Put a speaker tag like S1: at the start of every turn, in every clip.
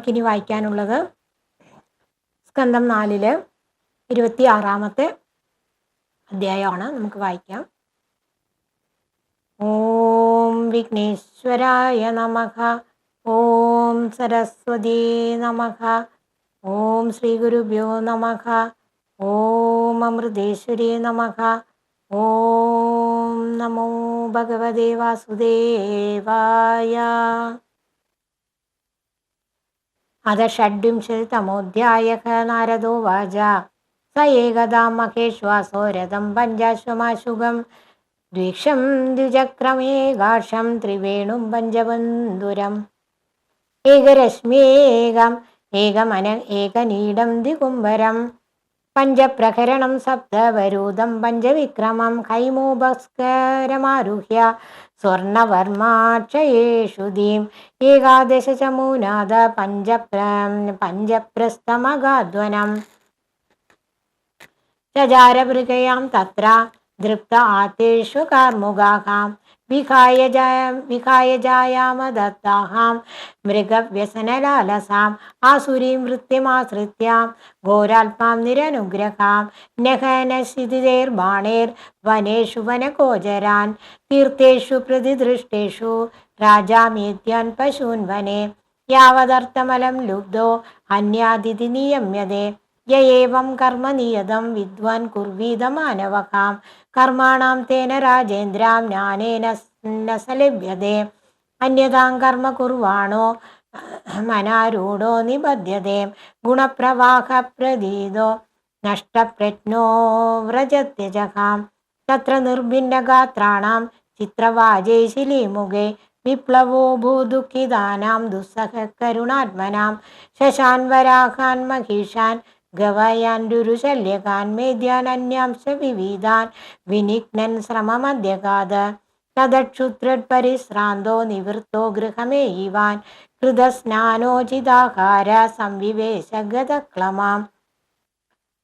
S1: നമ്മൾക്കിനി വായിക്കാനുള്ളത് സ്കന്ധം നാലിൽ ഇരുപത്തി ആറാമത്തെ അധ്യായമാണ്. നമുക്ക് വായിക്കാം. ഓം വിഘ്നേശ്വരായ നമഃ. ഓം സരസ്വതി നമഃ. ഓം ശ്രീ ഗുരുഭ്യോ നമഃ. ഓം അമൃതേശ്വരി നമഃ. ഓം നമോ ഭഗവതേ വാസുദേവായ. അത षड्विंशतितमोऽध्यायः नारदो वाच स एकदा महेश्वासो रथं पञ्चाश्वमाशुगं द्विक्षं द्विचक्रमेकाक्षं त्रिवेणुं पञ्चबन्धुरम् एकरश्म्येकम् एकमन एकनीडं द्विकुम्भरं पञ्चप्रकरणं सप्तवरूदं पञ्चविक्रमं हैमोभस्करमारुह्य സ്വർണവർമാക്ഷയേഷു ദീം ഏകാദശ ചമൂനാഥ പഞ്ചപ്ര പഞ്ചപ്രസ്ഥമഗാധ്വനം. ചചാരഭൃഗയാം തത്ര ആത്തേഷു കാർമുകാകാം വികായജായ വികായജായാമദത്താഹാം മൃഗവ്യസനലാലസാം. ആസുരീം വൃത്യമാശ്രിത്യാം ഘോരാത്മാം നിരനുഗ്രഹാം. നഹനശിതിതേർബാണേർ. വനേഷു വനഗോചരാൻ തീർത്ഥേഷു പ്രതിദൃഷ്ടേഷു. രാജാമേത്യാൻ പശൂൻ വനേ യാവതർത്ഥമലം ലുബ്ധോ. അന്യാതിഥി നിയമ്യതേ. യേവം കർമ്മ നിയതം വിദ്വാൻ കുർവീത മാനവകാം കർമാണാം തേന രാജേന്ദ്രാം ജ്ഞാനേന ലഭ്യതേ അന്യതാം കർമ്മ കുർവാണോ മനാരൂഢോ നിബദ്ധ്യതേ ഗുണപ്രവാഹ പ്രതീതോ നഷ്ടപ്രജ്ഞോ വ്രജത്യജകാം തത്ര നിർഭിന്ന ഗാത്രാണാം ചിത്രവാചേ ചിത്രവാജൈശിലീമുഖേ വിപ്ലവോ ഭൂദുഃഖിതാനാം ദുസ്സഹ കരുണാത്മനാം ശശാൻ വരാഹാൻ മഹീഷാൻ ഗവായാൻഡുരുശല്യകാൻ മേദ്യാൻ അന്യാംശ വിവിധാൻ വിനിഘ്നൻ ശ്രമമദ്യകാത്. തദക്ഷുത്രപരിശ്രാന്തോ നിവൃത്തോ ഗൃഹമേയിവാൻ കൃതസ്നാനോചിതാഹാര സംവിവേശഗതക്ലമാം.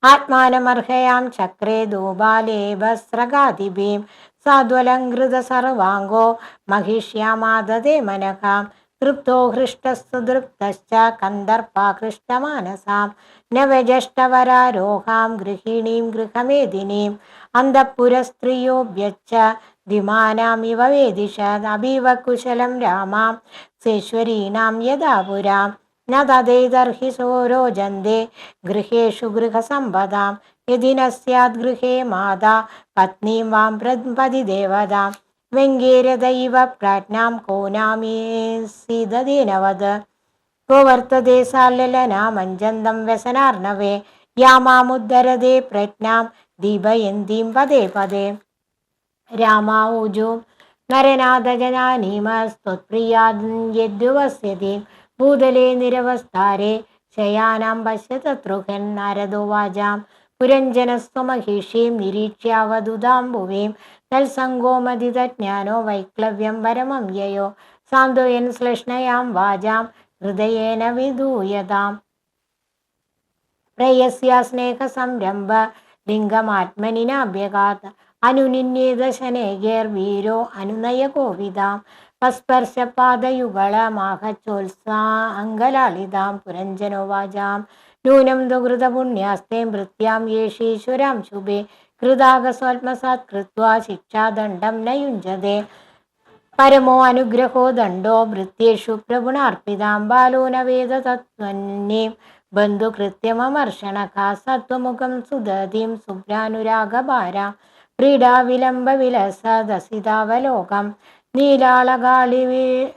S1: ആത്മാനമർഹയാം ചക്രേ ദൂപാലേഭസ്രകാതിഭീം സാധ്വലം കൃത സർവാംഗോ മഹിഷ്യാമാതേ മനഹാം महिष्यामाददे मनकां तृप्तो हृष्टस्तु दृप्तश्च कन्दर्पाकृष्टमानसां न व्यजष्टवरारोहां गृहिणीं गृहमेदिनीम् अन्तःपुरस्त्रियोऽभ्यच्च द्विमानामिव वेदिशदभिव कुशलं रामां सेश्वरीणां यदा पुरां न तदैतर्हि सोरोजन्ते गृहेषु गृहसम्पदां यदि न स्यात् गृहे माता पत्नीं वां पतिदेवतां व्यङ्गेरदैव വെങ്കീരദൈവ പ്രാജ്ഞാം കൂനാമീസിതദീനവത് പ്രവർത്തതേ സാലനാമഞ്ചന്തം വ്യസനാർണവേ. യാമാമുദ്ധരതേ പ്രജ്ഞാം ദീപയന്തീം പദേ പദേ. രാമാഊജു നരനാഥജനാനീമസ്ത്വത്പ്രിയാദ്യുവസ്യതി ഭൂതലേ നിരവസ്ഥാരേ ശയാനാം പശ്യതൃഹൻ നാരദോവാചാം പുരഞ്ജനസ്വമഹിഷീം നിരീക്ഷ്യാവധുതാംബുവേം തത്സംഗോമതിതജ്ഞാനോ വൈക്ലവ്യം പരമം യയോ. സാന്ത്വയൻ ശ്ലേഷ്ണയാം വാചാം ഹൃദയേന വിധൂയതാം. പ്രയസ്യ സ്നേഹ സംരംഭ ലിംഗമാത്മനിനാഭ്യകാത് അനുനിന്യേതശനേകേർവീരോ അനുനയ കോവിതാം പസ്പർശ പസ്പർശപാദയുഗളമാഹച്ചോത്സാഹങ്കലാളിതാം പുരഞ്ജനോവാചാം നൂനം ദുഹൃതപുണ്യാസ്തേം ഭൃത്യാം യേശീശ്വരാം ശുഭേ. കൃതാകസ്വത്മസാത് ശിക്ഷാദണ്ഡം ന പരമോ അനുഗ്രഹോ ദണ്ഡോ ഭൃത്യേഷു പ്രഗുണാർപ്പിതാം ബാലോ ന വേദ തത്വന്നീം ബന്ധുകൃത്യമർഷണക സത്വമുഖം സുദതിം വിലസ ക്രീഡാവിലംബവിലസദസിതാവലോകം നീലാളകാളി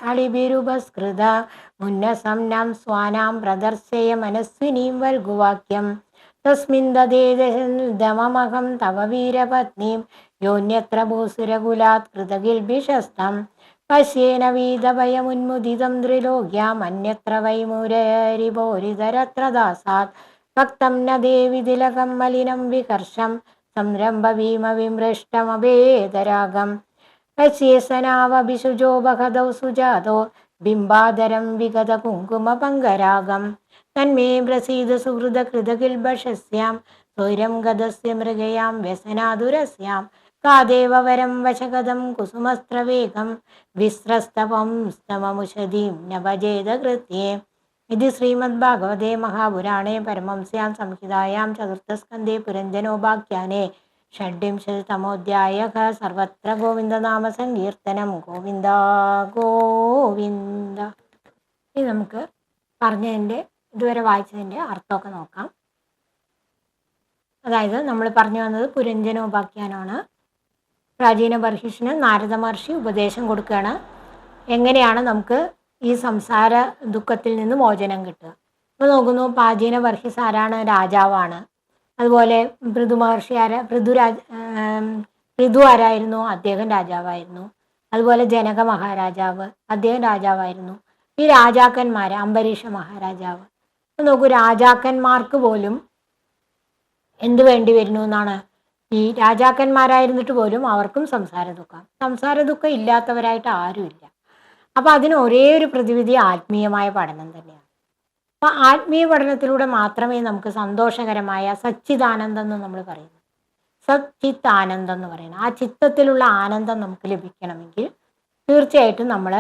S1: അളിഭിരുപസ്കൃത ഉന്നസംനം സ്വാനാം പ്രദർശയ മനസ്വിനീം വർഗുവാക്യം തസ്മിൻ ദമമഹം തവ വീരപത്നീം യോന്യത്ര ഭൂസുരകുലാത് കൃതകിൽഭിഷസ്തം പശ്യേന വീതഭയമുന്മുദിതം ത്രിലോക്യാമന്യത്ര വൈമുരരിപോരിതരത്ര ദാസാത് ഭക്തം ന ദേവി തിലകം മലിനം വികർഷം സംരംഭഭീമവിമൃഷ്ടമഭേദരാഗം പശ്യേസനാവഭിഷുജോ ബഹദൗ സുജാതോ ബിംബാധരം വിഗത കുങ്കുമപങ്കരാഗം. തന്മേ പ്രസീത സുഹൃത കൃതകിൽഭഷസ്യാം സ്വൈരം ഗതസ്യ മൃഗയാം വ്യസനാതുരസ്യാം. കാദേവരം കുസുമസ്ത്രവേഗം. വിസ്രസ്തവം സ്തവമുഷതീം നഭജേത കൃത്യേ. ഇത് ശ്രീമദ് ഭാഗവതേ മഹാപുരാണേ പരമംസ്യാം സംഹിതായാം ചതുർത്ഥസ്കന്ധേ പുരഞ്ജനോപാഖ്യാനേ സർവത്ര ഗോവിന്ദനാമ സങ്കീർത്തനം ഗോവിന്ദ ഗോവിന്ദ ഇനി നമുക്ക് പറഞ്ഞതിന്റെ ഇതുവരെ വായിച്ചതിന്റെ അർത്ഥമൊക്കെ നോക്കാം. അതായത് നമ്മൾ പറഞ്ഞു വന്നത് പുരഞ്ജന ഉപാഖ്യാനമാണ് പ്രാചീന ബർഹിഷിന് നാരദ മഹർഷി ഉപദേശം കൊടുക്കുകയാണ്. എങ്ങനെയാണ് നമുക്ക് ഈ സംസാര ദുഃഖത്തിൽ നിന്ന് മോചനം കിട്ടുക? അപ്പോൾ നോക്കുന്നു പ്രാചീന ബർഹിസ് ആരാണ്? രാജാവാണ്. അതുപോലെ ഭൃതു മഹർഷി ആര ഭൃതുരാജ് ഋതു ആരായിരുന്നു? അദ്ദേഹം രാജാവായിരുന്നു. അതുപോലെ ജനക മഹാരാജാവ് അദ്ദേഹം രാജാവായിരുന്നു. ഈ രാജാക്കന്മാർ അംബരീഷ മഹാരാജാവ്. നോക്കൂ രാജാക്കന്മാർക്ക് പോലും എന്ത് വേണ്ടി വരുന്നു എന്നാണ്. ഈ രാജാക്കന്മാരായിരുന്നിട്ട് പോലും അവർക്കും സംസാര ദുഃഖം സംസാര ദുഃഖം ഇല്ലാത്തവരായിട്ട് ആരുമില്ല. അപ്പോൾ അതിന് ഒരേ ഒരു പ്രതിവിധി ആത്മീയമായ പഠനം തന്നെയാണ്. അപ്പോൾ ആത്മീയ പഠനത്തിലൂടെ മാത്രമേ നമുക്ക് സന്തോഷകരമായ സച്ചിദാനന്ദം എന്ന് നമ്മൾ പറയുന്നു. സച്ചിത്ത് ആനന്ദം എന്ന് പറയുന്നത് ആ ചിത്തത്തിലുള്ള ആനന്ദം നമുക്ക് ലഭിക്കണമെങ്കിൽ തീർച്ചയായിട്ടും നമ്മൾ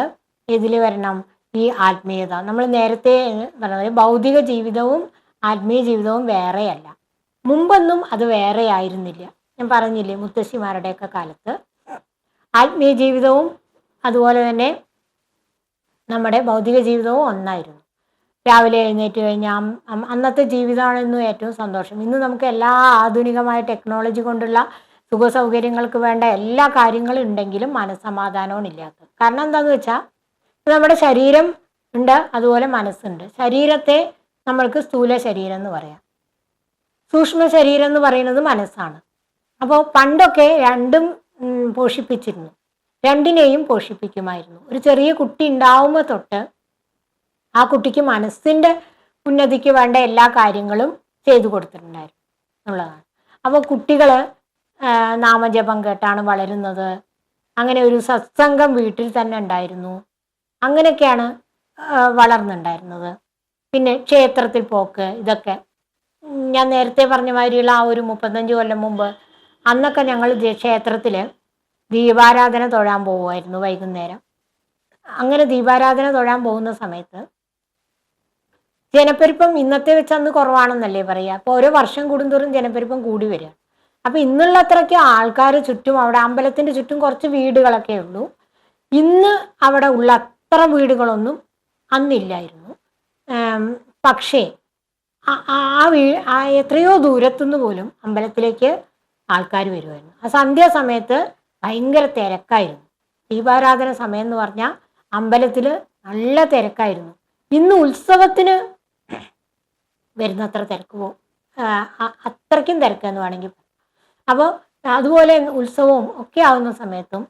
S1: ഇതിൽ വരണം ഈ ആത്മീയത. നമ്മൾ നേരത്തെ പറഞ്ഞ ഭൗതിക ജീവിതവും ആത്മീയ ജീവിതവും വേറെയല്ല. മുമ്പൊന്നും അത് വേറെ ആയിരുന്നില്ല ഞാൻ പറഞ്ഞില്ലേ മുത്തശ്ശിമാരുടെയൊക്കെ കാലത്ത്. ആത്മീയ ജീവിതവും അതുപോലെ തന്നെ നമ്മുടെ ഭൗതിക ജീവിതവും ഒന്നായിരുന്നു. രാവിലെ എഴുന്നേറ്റ് കഴിഞ്ഞാൽ അന്നത്തെ ജീവിതമാണെന്നും ഏറ്റവും സന്തോഷം. ഇന്ന് നമുക്ക് എല്ലാ ആധുനികമായ ടെക്നോളജി കൊണ്ടുള്ള സുഖ സൗകര്യങ്ങൾക്ക് വേണ്ട എല്ലാ കാര്യങ്ങളും ഉണ്ടെങ്കിലും മനസ്സമാധാനവും ഇല്ലാത്തത്. കാരണം എന്താണെന്ന് വെച്ചാൽ നമ്മുടെ ശരീരം ഉണ്ട് അതുപോലെ മനസ്സുണ്ട്. ശരീരത്തെ നമ്മൾക്ക് സ്ഥൂല ശരീരം എന്ന് പറയാം. സൂക്ഷ്മ ശരീരം എന്ന് പറയുന്നത് മനസ്സാണ്. അപ്പോൾ പണ്ടൊക്കെ രണ്ടും പോഷിപ്പിച്ചിരുന്നു. രണ്ടിനെയും പോഷിപ്പിക്കുമായിരുന്നു. ഒരു ചെറിയ കുട്ടി ഉണ്ടാവുമ്പോൾ തൊട്ട് ആ കുട്ടിക്ക് മനസ്സിന്റെ ഉന്നതിക്ക് വേണ്ട എല്ലാ കാര്യങ്ങളും ചെയ്തു കൊടുത്തിട്ടുണ്ടായിരുന്നു എന്നുള്ളതാണ്. അപ്പോൾ കുട്ടികൾ നാമജപം കേട്ടാണ് വളരുന്നത്. അങ്ങനെ ഒരു സത്സംഗം വീട്ടിൽ തന്നെ ഉണ്ടായിരുന്നു. അങ്ങനെയൊക്കെയാണ് വളർന്നുണ്ടായിരുന്നത്. പിന്നെ ക്ഷേത്രത്തിൽ പോക്ക് ഇതൊക്കെ. ഞാൻ നേരത്തെ പറഞ്ഞ മാതിരിയുള്ള ആ ഒരു മുപ്പത്തഞ്ച് കൊല്ലം മുമ്പ് അന്നൊക്കെ ഞങ്ങൾ ക്ഷേത്രത്തിൽ ദീപാരാധന തൊഴാൻ പോകുമായിരുന്നു വൈകുന്നേരം. അങ്ങനെ ദീപാരാധന തൊഴാൻ പോകുന്ന സമയത്ത് ജനപ്പെരുപ്പം ഇന്നത്തെ വെച്ച് അന്ന് കുറവാണെന്നല്ലേ പറയാ? അപ്പോൾ ഓരോ വർഷം കൂടുന്തോറും ജനപ്പെരുപ്പം കൂടി വരിക. അപ്പോൾ ഇന്നുള്ള അത്രയ്ക്ക് ആൾക്കാർ ചുറ്റും അവിടെ അമ്പലത്തിന്റെ ചുറ്റും കുറച്ച് വീടുകളൊക്കെ ഉള്ളൂ. ഇന്ന് അവിടെ ഉള്ള അത്ര വീടുകളൊന്നും അന്നില്ലായിരുന്നു. പക്ഷേ ആ വീ ആ എത്രയോ ദൂരത്തുനിന്ന് പോലും അമ്പലത്തിലേക്ക് ആൾക്കാർ വരുമായിരുന്നു ആ സന്ധ്യാസമയത്ത് ഭയങ്കര തിരക്കായിരുന്നു. ദീപാരാധന സമയം എന്ന് പറഞ്ഞാൽ അമ്പലത്തിൽ നല്ല തിരക്കായിരുന്നു. ഇന്ന് ഉത്സവത്തിന് വരുന്നത്ര തിരക്ക് പോകും അത്രയ്ക്കും തിരക്ക് എന്ന് വേണമെങ്കിൽ അപ്പോൾ അതുപോലെ ഉത്സവവും ഒക്കെ ആവുന്ന സമയത്തും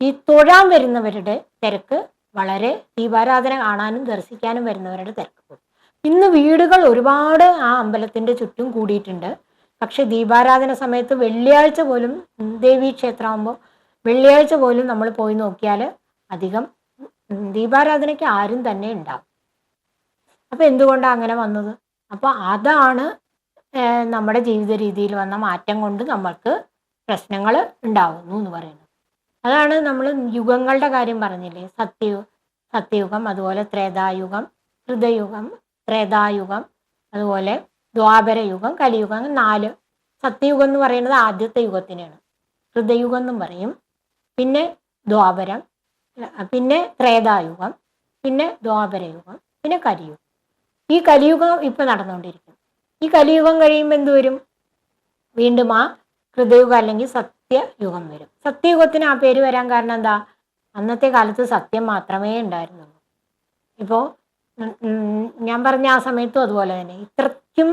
S1: ഈ തൊഴാൻ വരുന്നവരുടെ തിരക്ക് വളരെ ദീപാരാധന കാണാനും ദർശിക്കാനും വരുന്നവരുടെ തിരക്ക് പോകും. ഇന്ന് വീടുകൾ ഒരുപാട് ആ അമ്പലത്തിന്റെ ചുറ്റും കൂടിയിട്ടുണ്ട്. പക്ഷെ ദീപാരാധന സമയത്ത് വെള്ളിയാഴ്ച പോലും ദേവീ ക്ഷേത്രമാകുമ്പോൾ വെള്ളിയാഴ്ച പോലും നമ്മൾ പോയി നോക്കിയാൽ അധികം ദീപാരാധനയ്ക്ക് ആരും തന്നെ ഉണ്ടാവും അപ്പോൾ എന്തുകൊണ്ടാണ് അങ്ങനെ വന്നത്? അപ്പോൾ അതാണ് നമ്മുടെ ജീവിത രീതിയിൽ വന്ന മാറ്റം കൊണ്ട് നമ്മൾക്ക് പ്രശ്നങ്ങൾ ഉണ്ടാവുന്നു എന്ന് പറയുന്നത്. അതാണ് നമ്മൾ യുഗങ്ങളുടെ കാര്യം പറഞ്ഞില്ലേ. സത്യ സത്യയുഗം അതുപോലെ ത്രേതായുഗം ഹൃദയുഗം ത്രേതായുഗം അതുപോലെ ദ്വാപരയുഗം കലിയുഗം നാല്. സത്യയുഗം എന്ന് പറയുന്നത് ആദ്യത്തെ യുഗത്തിനെയാണ്. ഹൃദയുഗം എന്നും പറയും. പിന്നെ ദ്വാപരം പിന്നെ ത്രേതായുഗം പിന്നെ ദ്വാപരയുഗം പിന്നെ കലിയുഗം. ഈ കലിയുഗം ഇപ്പം നടന്നുകൊണ്ടിരിക്കും ഈ കലിയുഗം കഴിയുമ്പോൾ എന്ത് വരും? വീണ്ടും ആ ഹൃദയുഗം അല്ലെങ്കിൽ സത്യയുഗം വരും. സത്യയുഗത്തിന് ആ പേര് വരാൻ കാരണം എന്താ? അന്നത്തെ കാലത്ത് സത്യം മാത്രമേ ഉണ്ടായിരുന്നുള്ളൂ. ഇപ്പോൾ ഞാൻ പറഞ്ഞ ആ സമയത്തും അതുപോലെ തന്നെ. ഇത്രയ്ക്കും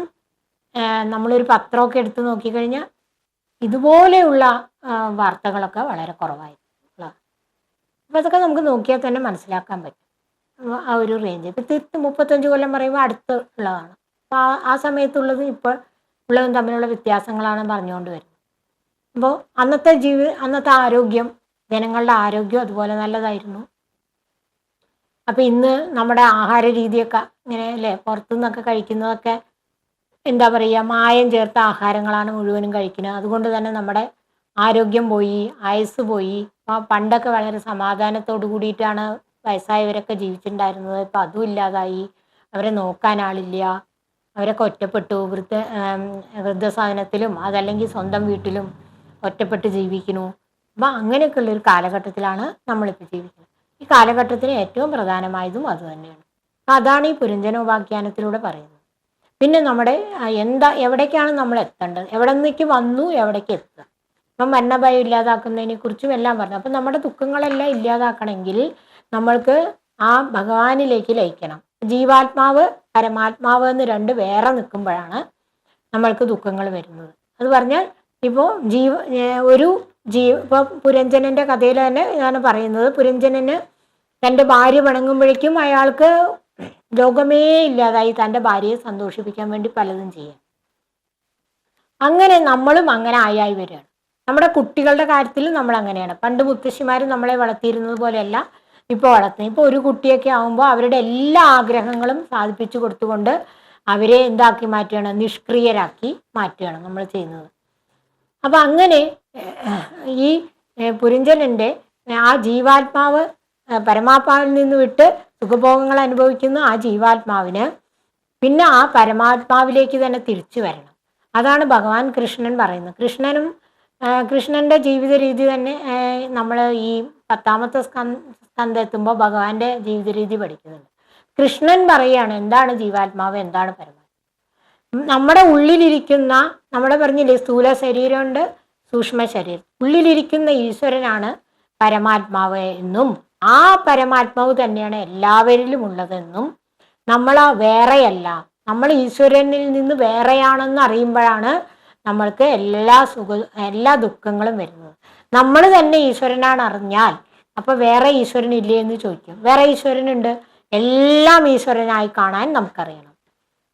S1: നമ്മളൊരു പത്രമൊക്കെ എടുത്ത് നോക്കിക്കഴിഞ്ഞാൽ ഇതുപോലെയുള്ള വാർത്തകളൊക്കെ വളരെ കുറവായിരുന്നു അപ്പോൾ അതൊക്കെ നമുക്ക് നോക്കിയാൽ തന്നെ മനസ്സിലാക്കാൻ പറ്റും. ആ ഒരു റേഞ്ച് തീർത്ത് മുപ്പത്തഞ്ച് കൊല്ലം പറയുമ്പോൾ അടുത്ത് ഉള്ളതാണ് അപ്പോൾ ആ ആ സമയത്തുള്ളത് ഇപ്പോൾ ഉള്ളതും തമ്മിലുള്ള വ്യത്യാസങ്ങളാണ് പറഞ്ഞുകൊണ്ട് വരുന്നത്. അപ്പോൾ അന്നത്തെ ജീവി അന്നത്തെ ആരോഗ്യം ജനങ്ങളുടെ ആരോഗ്യം അതുപോലെ നല്ലതായിരുന്നു. അപ്പം ഇന്ന് നമ്മുടെ ആഹാര രീതിയൊക്കെ ഇങ്ങനെ അല്ലേ? പുറത്തുനിന്നൊക്കെ കഴിക്കുന്നതൊക്കെ എന്താ പറയുക മായം ചേർത്ത ആഹാരങ്ങളാണ് മുഴുവനും കഴിക്കുന്നത്. അതുകൊണ്ട് തന്നെ നമ്മുടെ ആരോഗ്യം പോയി ആയുസ് പോയി. പണ്ടൊക്കെ വളരെ സമാധാനത്തോടു കൂടിയിട്ടാണ് വയസ്സായവരൊക്കെ ജീവിച്ചിട്ടുണ്ടായിരുന്നത്. ഇപ്പം അതും ഇല്ലാതായി. അവരെ നോക്കാൻ ആളില്ല. അവരൊക്കെ ഒറ്റപ്പെട്ടു. വൃദ്ധ വൃദ്ധസാധനത്തിലും അതല്ലെങ്കിൽ സ്വന്തം വീട്ടിലും ഒറ്റപ്പെട്ട് ജീവിക്കുന്നു. അപ്പം അങ്ങനെയൊക്കെയുള്ള ഒരു കാലഘട്ടത്തിലാണ് നമ്മളിപ്പോൾ ജീവിക്കുന്നത്. ഈ കാലഘട്ടത്തിന് ഏറ്റവും പ്രധാനമായതും അത് തന്നെയാണ്. അപ്പം അതാണ് ഈ പുരഞ്ജനോപാഖ്യാനത്തിലൂടെ പറയുന്നത്. പിന്നെ നമ്മുടെ എന്താ എവിടേക്കാണ് നമ്മൾ എത്തേണ്ടത്? എവിടെ നിന്നേക്ക് വന്നു എവിടേക്ക് എത്തുക? ഇപ്പം മരണഭയം ഇല്ലാതാക്കുന്നതിനെ കുറിച്ചും എല്ലാം പറഞ്ഞു. അപ്പം നമ്മുടെ ദുഃഖങ്ങളെല്ലാം ഇല്ലാതാക്കണമെങ്കിൽ നമ്മൾക്ക് ആ ഭഗവാനിലേക്ക് ലയിക്കണം. ജീവാത്മാവ് പരമാത്മാവ് എന്ന് രണ്ട് വേറെ നിൽക്കുമ്പോഴാണ് നമ്മൾക്ക് ദുഃഖങ്ങൾ വരുന്നത്. അത് പറഞ്ഞാൽ ഇപ്പോൾ ജീവ ഒരു ജീവ ഇപ്പോൾ പുരഞ്ജനന്റെ കഥയിൽ തന്നെ ഞാൻ പറയുന്നത്. പുരഞ്ജനന് തന്റെ ഭാര്യ പിണങ്ങുമ്പോഴേക്കും അയാൾക്ക് ലോകമേ ഇല്ലാതായി തന്റെ ഭാര്യയെ സന്തോഷിപ്പിക്കാൻ വേണ്ടി പലതും ചെയ്യാം അങ്ങനെ നമ്മളും അങ്ങനെ ആയായി വരികയാണ്. നമ്മുടെ കുട്ടികളുടെ കാര്യത്തിൽ നമ്മൾ അങ്ങനെയാണ്. പണ്ട് മുത്തശ്ശിമാർ നമ്മളെ വളർത്തിയിരുന്നത് പോലെയല്ല. ഇപ്പോൾ വളർത്തുന്നത് ഇപ്പോൾ ഒരു കുട്ടിയൊക്കെ ആവുമ്പോൾ അവരുടെ എല്ലാ ആഗ്രഹങ്ങളും സാധിപ്പിച്ചു കൊടുത്തുകൊണ്ട് അവരെ എന്താക്കി മാറ്റുകയാണ്? നിഷ്ക്രിയരാക്കി മാറ്റുകയാണ് നമ്മൾ ചെയ്യുന്നത്. അപ്പം അങ്ങനെ ഈ പുരിഞ്ചലന്റെ ആ ജീവാത്മാവ് പരമാത്മാവിൽ നിന്ന് വിട്ട് സുഖഭോഗങ്ങൾ അനുഭവിക്കുന്ന ആ ജീവാത്മാവിന് പിന്നെ ആ പരമാത്മാവിലേക്ക് തന്നെ തിരിച്ചു വരണം. അതാണ് ഭഗവാൻ കൃഷ്ണൻ പറയുന്നത്. കൃഷ്ണനും കൃഷ്ണന്റെ ജീവിത രീതി തന്നെ നമ്മൾ ഈ പത്താമത്തെ സ്കന്ധ എത്തുമ്പോൾ ഭഗവാന്റെ ജീവിത രീതി പഠിക്കുന്നുണ്ട്. കൃഷ്ണൻ പറയുകയാണ് എന്താണ് ജീവാത്മാവ്? എന്താണ് പരമാത്മാവ്? നമ്മുടെ ഉള്ളിലിരിക്കുന്ന നമ്മുടെ പറഞ്ഞില്ലേ സ്ഥൂല ശരീരമുണ്ട് സൂക്ഷ്മ ശരീരം. ഉള്ളിലിരിക്കുന്ന ഈശ്വരനാണ് പരമാത്മാവ് എന്നും ആ പരമാത്മാവ് തന്നെയാണ് എല്ലാവരിലും ഉള്ളതെന്നും നമ്മൾ വേറെയല്ല. നമ്മൾ ഈശ്വരനിൽ നിന്ന് വേറെയാണെന്ന് അറിയുമ്പോഴാണ് നമ്മൾക്ക് എല്ലാ സുഖ എല്ലാ ദുഃഖങ്ങളും വരുന്നത്. നമ്മൾ തന്നെ ഈശ്വരനാണ് അറിഞ്ഞാൽ അപ്പൊ വേറെ ഈശ്വരൻ ഇല്ലേ എന്ന് ചോദിക്കും. വേറെ ഈശ്വരനുണ്ട്? എല്ലാം ഈശ്വരനായി കാണാൻ നമുക്കറിയണം.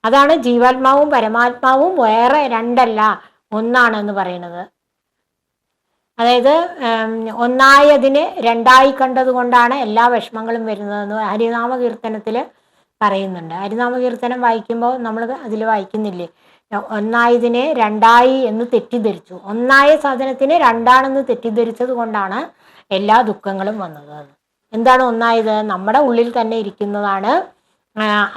S1: അതാണ് ജീവാത്മാവും പരമാത്മാവും വേറെ രണ്ടല്ല ഒന്നാണെന്ന് പറയുന്നത്. അതായത് ഒന്നായി ഒന്നായതിനെ രണ്ടായി കണ്ടതുകൊണ്ടാണ് എല്ലാ വിഷമങ്ങളും വരുന്നതെന്ന് ഹരിനാമ കീർത്തനത്തിൽ പറയുന്നുണ്ട്. ഹരിനാമ കീർത്തനം വായിക്കുമ്പോൾ നമ്മൾ അതിൽ വായിക്കുന്നില്ലേ? ഒന്നായതിനെ രണ്ടായി എന്ന് തെറ്റിദ്ധരിച്ചു. ഒന്നായ സാധനത്തിനെ രണ്ടാണെന്ന് തെറ്റിദ്ധരിച്ചത് കൊണ്ടാണ് എല്ലാ ദുഃഖങ്ങളും വന്നത്. എന്താണ് ഒന്നായത്? നമ്മുടെ ഉള്ളിൽ തന്നെ ഇരിക്കുന്നതാണ്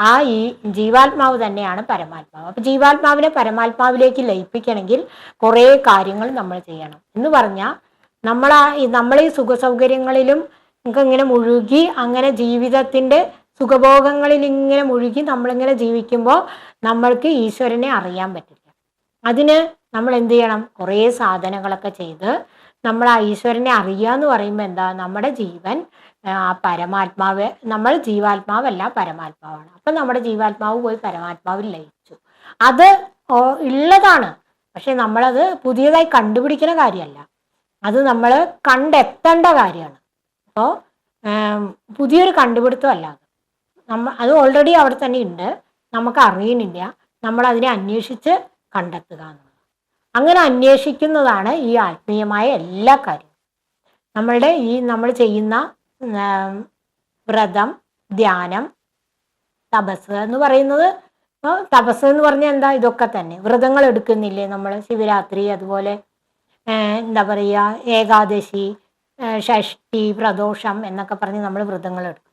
S1: ആ, ഈ ജീവാത്മാവ് തന്നെയാണ് പരമാത്മാവ്. അപ്പൊ ജീവാത്മാവിനെ പരമാത്മാവിലേക്ക് ലയിപ്പിക്കണമെങ്കിൽ കുറേ കാര്യങ്ങൾ നമ്മൾ ചെയ്യണം. എന്ന് പറഞ്ഞാൽ നമ്മൾ ആ നമ്മൾ ഈ സുഖ സൗകര്യങ്ങളിലും ഒക്കെ ഇങ്ങനെ മുഴുകി അങ്ങനെ ജീവിതത്തിന്റെ സുഖഭോഗങ്ങളിൽ ഇങ്ങനെ മുഴുകി നമ്മളിങ്ങനെ ജീവിക്കുമ്പോൾ നമ്മൾക്ക് ഈശ്വരനെ അറിയാൻ പറ്റില്ല. അതിന് നമ്മൾ എന്ത് ചെയ്യണം? കുറേ സാധനങ്ങളൊക്കെ ചെയ്ത് നമ്മൾ ആ ഈശ്വരനെ അറിയുക എന്ന് പറയുമ്പോൾ എന്താ? നമ്മുടെ ജീവൻ ആ പരമാത്മാവ് നമ്മൾ ജീവാത്മാവല്ല പരമാത്മാവാണ്. അപ്പം നമ്മുടെ ജീവാത്മാവ് പോയി പരമാത്മാവിൽ ലയിച്ചു. അത് ഉള്ളതാണ്. പക്ഷെ നമ്മളത് പുതിയതായി കണ്ടുപിടിക്കുന്ന കാര്യമല്ല. അത് നമ്മൾ കണ്ടെത്തേണ്ട കാര്യമാണ്. അപ്പോൾ പുതിയൊരു കണ്ടുപിടുത്തമല്ല അത്. നമ്മ അത് ഓൾറെഡി അവിടെ തന്നെ ഉണ്ട്. നമുക്ക് അറിയണില്ല നമ്മൾ അതിനെ അന്വേഷിച്ച് കണ്ടെത്തുക എന്നുള്ളത്. അങ്ങനെ അന്വേഷിക്കുന്നതാണ് ഈ ആത്മീയമായ എല്ലാ കാര്യവും. നമ്മളുടെ ഈ നമ്മൾ ചെയ്യുന്ന വ്രതം ധ്യാനം തപസ് എന്ന് പറയുന്നത് തപസ് എന്ന് പറഞ്ഞാൽ എന്താ? ഇതൊക്കെ തന്നെ. വ്രതങ്ങൾ എടുക്കുന്നില്ലേ നമ്മൾ? ശിവരാത്രി അതുപോലെ എന്താ പറയുക? ഏകാദശി ഷഷ്ടി പ്രദോഷം എന്നൊക്കെ പറഞ്ഞ് നമ്മൾ വ്രതങ്ങൾ എടുക്കുന്നു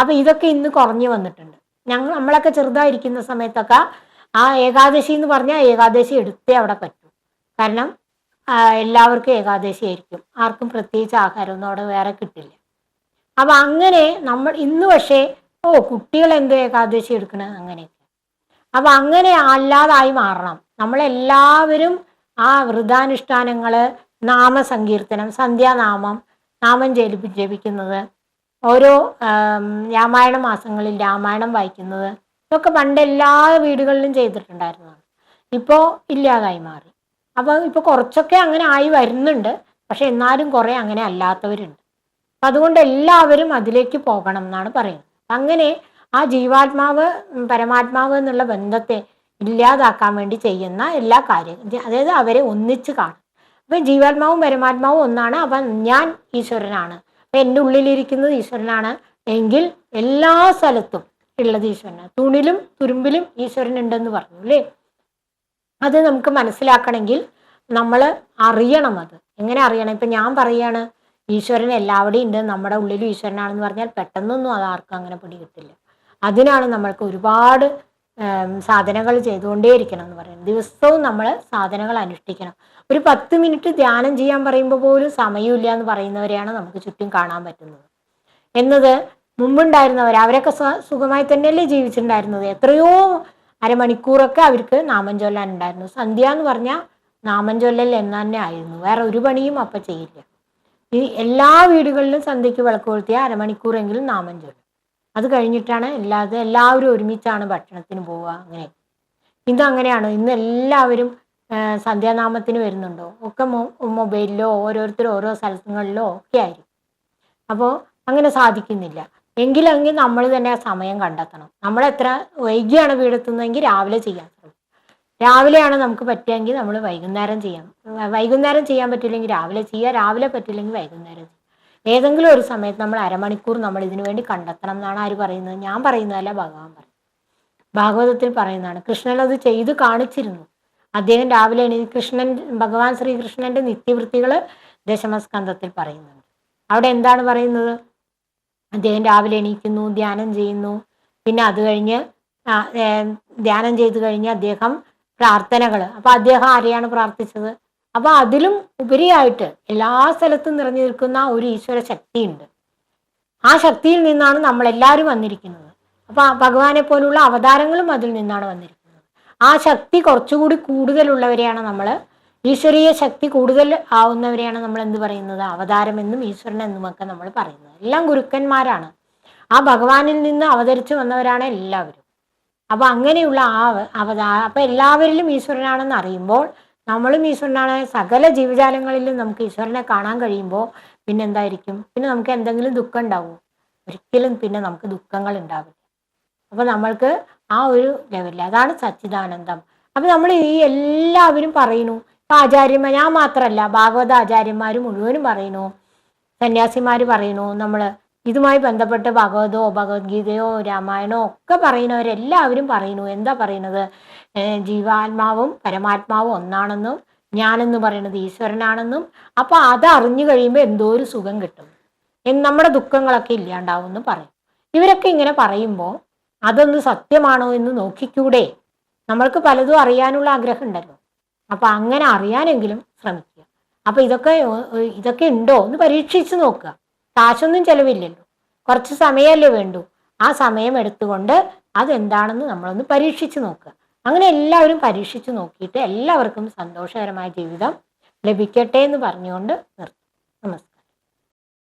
S1: അപ്പം ഇതൊക്കെ ഇന്ന് കുറഞ്ഞു വന്നിട്ടുണ്ട്. ഞങ്ങൾ നമ്മളൊക്കെ ചെറുതായിരിക്കുന്ന സമയത്തൊക്കെ ആ ഏകാദശി എന്ന് പറഞ്ഞാൽ ഏകാദശി എടുത്തേ അവിടെ പറ്റൂ. കാരണം എല്ലാവർക്കും ഏകാദശി ആയിരിക്കും. ആർക്കും പ്രത്യേകിച്ച് ആഹാരമൊന്നും അവിടെ വേറെ കിട്ടില്ല. അപ്പം അങ്ങനെ നമ്മൾ ഇന്ന് പക്ഷേ ഓ കുട്ടികൾ എന്തോ ഏകാദശി എടുക്കണ അങ്ങനെയൊക്കെ. അപ്പം അങ്ങനെ അല്ലാതായി മാറണം. നമ്മളെല്ലാവരും ആ വൃതാനുഷ്ഠാനങ്ങൾ നാമസങ്കീർത്തനം സന്ധ്യാനാമം നാമം ജപി ജപിക്കുന്നത് ഓരോ രാമായണ മാസങ്ങളിൽ രാമായണം വായിക്കുന്നത് ഇതൊക്കെ പണ്ട് എല്ലാ വീടുകളിലും ചെയ്തിട്ടുണ്ടായിരുന്നതാണ്. ഇപ്പോൾ ഇല്ലാതായി മാറി. അപ്പോൾ ഇപ്പോൾ കുറച്ചൊക്കെ അങ്ങനെ ആയി വരുന്നുണ്ട്. പക്ഷെ എന്നാലും കുറേ അങ്ങനെ അല്ലാത്തവരുണ്ട്. അപ്പം അതുകൊണ്ട് എല്ലാവരും അതിലേക്ക് പോകണം എന്നാണ് പറയുന്നത്. അങ്ങനെ ആ ജീവാത്മാവ് പരമാത്മാവ് എന്നുള്ള ബന്ധത്തെ ഇല്ലാതാക്കാൻ വേണ്ടി ചെയ്യുന്ന എല്ലാ കാര്യവും അതായത് അവരെ ഒന്നിച്ച് കാണും. അപ്പം ജീവാത്മാവും പരമാത്മാവും ഒന്നാണ്. അപ്പം ഞാൻ ഈശ്വരനാണ്. അപ്പം എന്റെ ഉള്ളിലിരിക്കുന്നത് ഈശ്വരനാണ്. എങ്കിൽ എല്ലാ സ്ഥലത്തും ഉള്ളത് ഈശ്വരനാണ്. തൂണിലും തുരുമ്പിലും ഈശ്വരൻ ഉണ്ടെന്ന് പറഞ്ഞു അല്ലേ? അത് നമുക്ക് മനസ്സിലാക്കണമെങ്കിൽ നമ്മൾ അറിയണം അത്. എങ്ങനെ അറിയണം? ഇപ്പം ഞാൻ പറയാണ് ഈശ്വരൻ എല്ലാവിടെയും ഉണ്ട് നമ്മുടെ ഉള്ളിലും ഈശ്വരനാണെന്ന് പറഞ്ഞാൽ പെട്ടെന്നൊന്നും അത് ആർക്കും അങ്ങനെ പിടികിട്ടില്ല. അതിനാണ് നമ്മൾക്ക് ഒരുപാട് സാധനകൾ ചെയ്തുകൊണ്ടേയിരിക്കണം എന്ന് പറയുന്നത്. ദിവസവും നമ്മൾ സാധനങ്ങൾ അനുഷ്ഠിക്കണം. ഒരു പത്ത് മിനിറ്റ് ധ്യാനം ചെയ്യാൻ പറയുമ്പോൾ പോലും സമയമില്ല എന്ന് പറയുന്നവരെയാണ് നമുക്ക് ചുറ്റും കാണാൻ പറ്റുന്നത്. എന്നത് മുമ്പുണ്ടായിരുന്നവർ അവരൊക്കെ സുഖമായി തന്നെയല്ലേ ജീവിച്ചിട്ടുണ്ടായിരുന്നത്? എത്രയോ അരമണിക്കൂറൊക്കെ അവർക്ക് നാമം ചൊല്ലാൻ ഉണ്ടായിരുന്നു സന്ധ്യ എന്ന് പറഞ്ഞാൽ നാമം ചൊല്ലൽ എന്ന് തന്നെ ആയിരുന്നു. വേറെ ഒരു പണിയും അപ്പം ചെയ്യില്ല. ഈ എല്ലാ വീടുകളിലും സന്ധ്യയ്ക്ക് വിളക്ക് കൊളുത്തിയ അരമണിക്കൂറെങ്കിലും നാമം ചൊല്ലും. അത് കഴിഞ്ഞിട്ടാണ് എല്ലാത് എല്ലാവരും ഒരുമിച്ചാണ് ഭക്ഷണത്തിന് പോവുക അങ്ങനെ. ഇന്ന് അങ്ങനെയാണ് ഇന്ന് എല്ലാവരും സന്ധ്യാനാമത്തിന് വരുന്നുണ്ടോ. ഒക്കെ മൊബൈലിലോ ഓരോരുത്തർ ഓരോ സ്ഥലങ്ങളിലോ ഒക്കെ ആയിരിക്കും. അപ്പോൾ അങ്ങനെ സാധിക്കുന്നില്ല. എങ്കിലെങ്കിൽ നമ്മൾ തന്നെ സമയം കണ്ടെത്തണം. നമ്മൾ എത്ര വൈകിയാണ് വീടെത്തുന്നതെങ്കിൽ രാവിലെ ചെയ്യാൻ ശ്രമിക്കും രാവിലെയാണ് നമുക്ക് പറ്റുമെങ്കിൽ നമ്മൾ വൈകുന്നേരം ചെയ്യാം. വൈകുന്നേരം ചെയ്യാൻ പറ്റില്ലെങ്കിൽ രാവിലെ ചെയ്യുക രാവിലെ പറ്റില്ലെങ്കിൽ വൈകുന്നേരം ചെയ്യുക ഏതെങ്കിലും ഒരു സമയത്ത് നമ്മൾ അരമണിക്കൂർ നമ്മൾ ഇതിനു വേണ്ടി കണ്ടെത്തണം എന്നാണ് ആര് പറയുന്നത്? ഞാൻ പറയുന്നതല്ല ഭഗവാൻ പറയുന്നത്. ഭാഗവതത്തിൽ പറയുന്നതാണ്. കൃഷ്ണൻ അത് ചെയ്ത് കാണിച്ചിരുന്നു. അദ്ദേഹം രാവിലെ എണീ കൃഷ്ണൻ ഭഗവാൻ ശ്രീകൃഷ്ണന്റെ നിത്യവൃത്തികൾ ദശമസ്കന്ധത്തിൽ പറയുന്നുണ്ട്. അവിടെ എന്താണ് പറയുന്നത്? അദ്ദേഹം രാവിലെ എണീക്കുന്നു ധ്യാനം ചെയ്യുന്നു. പിന്നെ അത് കഴിഞ്ഞ് ധ്യാനം ചെയ്തു കഴിഞ്ഞ് അദ്ദേഹം പ്രാർത്ഥനകൾ അപ്പൊ അദ്ദേഹം ആരെയാണ് പ്രാർത്ഥിച്ചത്? അപ്പൊ അതിലും ഉപരിയായിട്ട് എല്ലാ സ്ഥലത്തും നിറഞ്ഞു നിൽക്കുന്ന ഒരു ഈശ്വര ശക്തിയുണ്ട്. ആ ശക്തിയിൽ നിന്നാണ് നമ്മളെല്ലാവരും വന്നിരിക്കുന്നത്. അപ്പോൾ ഭഗവാനെ പോലുള്ള അവതാരങ്ങളും അതിൽ നിന്നാണ് വന്നിരിക്കുന്നത്. ആ ശക്തി കുറച്ചുകൂടി കൂടുതലുള്ളവരെയാണ് നമ്മൾ ഈശ്വരീയ ശക്തി കൂടുതൽ ആവുന്നവരെയാണ് നമ്മൾ എന്ത് പറയുന്നത്? അവതാരം എന്നും ഈശ്വരൻ എന്നുമൊക്കെ നമ്മൾ പറയുന്നത്. എല്ലാം ഗുരുക്കന്മാരാണ്. ആ ഭഗവാനിൽ നിന്ന് അവതരിച്ചു വന്നവരാണ് എല്ലാവരും. അപ്പൊ അങ്ങനെയുള്ള ആ അവ- അവതാ അപ്പൊ എല്ലാവരിലും ഈശ്വരനാണെന്ന് അറിയുമ്പോൾ നമ്മളും ഈശ്വരനാണ്. സകല ജീവജാലങ്ങളിലും നമുക്ക് ഈശ്വരനെ കാണാൻ കഴിയുമ്പോൾ പിന്നെ എന്തായിരിക്കും? പിന്നെ നമുക്ക് എന്തെങ്കിലും ദുഃഖം ഉണ്ടാവും. ഒരിക്കലും പിന്നെ നമുക്ക് ദുഃഖങ്ങൾ ഉണ്ടാവില്ല. അപ്പൊ നമ്മൾക്ക് ആ ഒരു ലെവലിൽ അതാണ് സച്ചിദാനന്ദം. അപ്പൊ നമ്മൾ ഈ എല്ലാവരും പറയുന്നു ഇപ്പൊ ആചാര്യന്മാർ ഞാൻ മാത്രമല്ല ഭാഗവത ആചാര്യന്മാർ മുഴുവനും പറയുന്നു സന്യാസിമാർ പറയുന്നു നമ്മൾ ഇതുമായി ബന്ധപ്പെട്ട് ഭഗവതോ ഭഗവത്ഗീതയോ രാമായണോ ഒക്കെ പറയുന്നവരെല്ലാവരും പറയുന്നു. എന്താ പറയുന്നത്? ജീവാത്മാവും പരമാത്മാവും ഒന്നാണെന്നും ഞാനെന്ന് പറയുന്നത് ഈശ്വരനാണെന്നും അപ്പൊ അത് അറിഞ്ഞു കഴിയുമ്പോൾ എന്തോ ഒരു സുഖം കിട്ടും. നമ്മുടെ ദുഃഖങ്ങളൊക്കെ ഇല്ലാണ്ടാവും എന്ന് പറയും. ഇവരൊക്കെ ഇങ്ങനെ പറയുമ്പോൾ അതൊന്ന് സത്യമാണോ എന്ന് നോക്കിക്കൂടെ? നമ്മൾക്ക് പലതും അറിയാനുള്ള ആഗ്രഹം ഉണ്ടല്ലോ. അപ്പൊ അങ്ങനെ അറിയാനെങ്കിലും ശ്രമിക്കുക. അപ്പൊ ഇതൊക്കെ ഇതൊക്കെ ഉണ്ടോ എന്ന് പരീക്ഷിച്ച് നോക്കുക. കാശൊന്നും ചെലവില്ലല്ലോ. കുറച്ച് സമയമല്ലേ വേണ്ടു. ആ സമയം എടുത്തുകൊണ്ട് അതെന്താണെന്ന് നമ്മളൊന്ന് പരീക്ഷിച്ച് നോക്കുക. അങ്ങനെ എല്ലാവരും പരീക്ഷിച്ചു നോക്കിയിട്ട് എല്ലാവർക്കും സന്തോഷകരമായ ജീവിതം ലഭിക്കട്ടെ എന്ന് പറഞ്ഞുകൊണ്ട് നിർത്തും